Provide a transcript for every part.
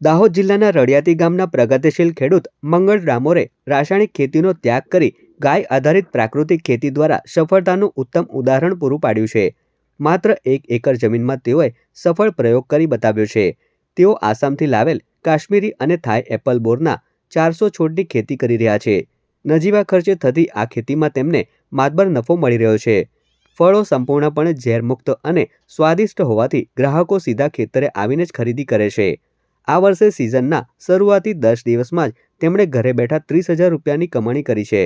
દાહોદ જિલ્લાના રડિયાતી ગામના પ્રગતિશીલ ખેડૂત મંગળ ડામોરે રાસાયણિક ખેતીનો ત્યાગ કરી ગાય આધારિત પ્રાકૃતિક ખેતી દ્વારા સફળતાનું ઉત્તમ ઉદાહરણ પૂરું પાડ્યું છે. માત્ર એક એકર જમીનમાં તેઓએ સફળ પ્રયોગ કરી બતાવ્યો છે. તેઓ આસામથી લાવેલ કાશ્મીરી અને થાઈ એપલ બોરના ચારસો છોડની ખેતી કરી રહ્યા છે. નજીવા ખર્ચે થતી આ ખેતીમાં તેમને માતબર નફો મળી રહ્યો છે. ફળો સંપૂર્ણપણે ઝેરમુક્ત અને સ્વાદિષ્ટ હોવાથી ગ્રાહકો સીધા ખેતરે આવીને જ ખરીદી કરે છે. આ વર્ષે સિઝનના શરૂઆતી દસ દિવસમાં જ તેમણે ઘરે બેઠા ત્રીસ હજાર રૂપિયાની કમાણી કરી છે.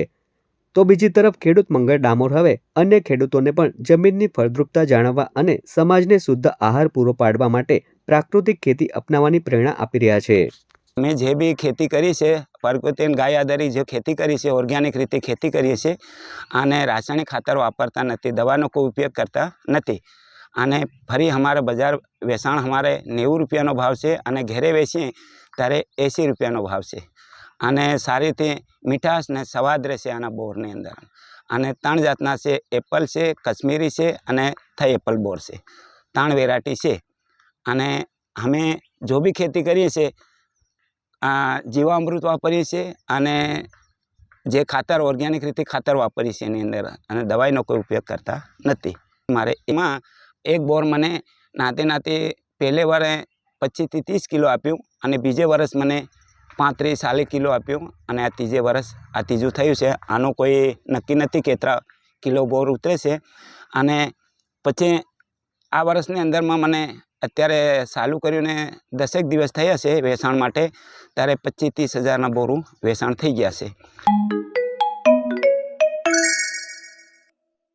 તો બીજી તરફ ખેડૂત મંગળ ડામોર હવે અન્ય ખેડૂતોને પણ જમીનની ફળદ્રુપતા જાણવા અને સમાજને શુદ્ધ આહાર પૂરો પાડવા માટે પ્રાકૃતિક ખેતી અપનાવવાની પ્રેરણા આપી રહ્યા છે. મેં જે બી ખેતી કરી છે પરકુતિન ગાય આધારિત જે ખેતી કરી છે, ઓર્ગેનિક રીતે ખેતી કરીએ છીએ અને રાસાયણિક ખાતર વાપરતા નથી, દવાનો કોઈ ઉપયોગ કરતા નથી. અને ફરી અમારે બજાર વેચાણ અમારે નેવું રૂપિયાનો ભાવ છે અને ઘરે વેચીએ ત્યારે એંસી રૂપિયાનો ભાવ છે. અને સારી રીતે મીઠાશ ને સ્વાદ રહેશે આના બોરની અંદર. અને ત્રણ જાતના છે, એપલ છે, કશ્મીરી છે અને થઈ એપલ બોર છે. ત્રણ વેરાયટી છે. અને અમે જો બી ખેતી કરીએ છીએ જીવામૃત વાપરીએ છીએ અને જે ખાતર ઓર્ગેનિક રીતે ખાતર વાપરીએ છીએ એની અંદર અને દવાઈનો કોઈ ઉપયોગ કરતા નથી. મારે એમાં એક બોર મને નાતે નાતે પહેલે વારે પચીસથી ત્રીસ કિલો આપ્યું અને બીજે વર્ષ મને પાંત્રીસ ચાલીસ કિલો આપ્યું અને આ ત્રીજે વર્ષ આ ત્રીજું થયું છે. આનું કોઈ નક્કી નથી કેટલા કિલો બોર ઉતરે છે. અને પછી આ વર્ષની અંદરમાં મને અત્યારે ચાલુ કર્યું ને દસેક દિવસ થયા છે વેચાણ માટે, ત્યારે પચીસ ત્રીસ હજારના બોરું વેચાણ થઈ ગયા છે.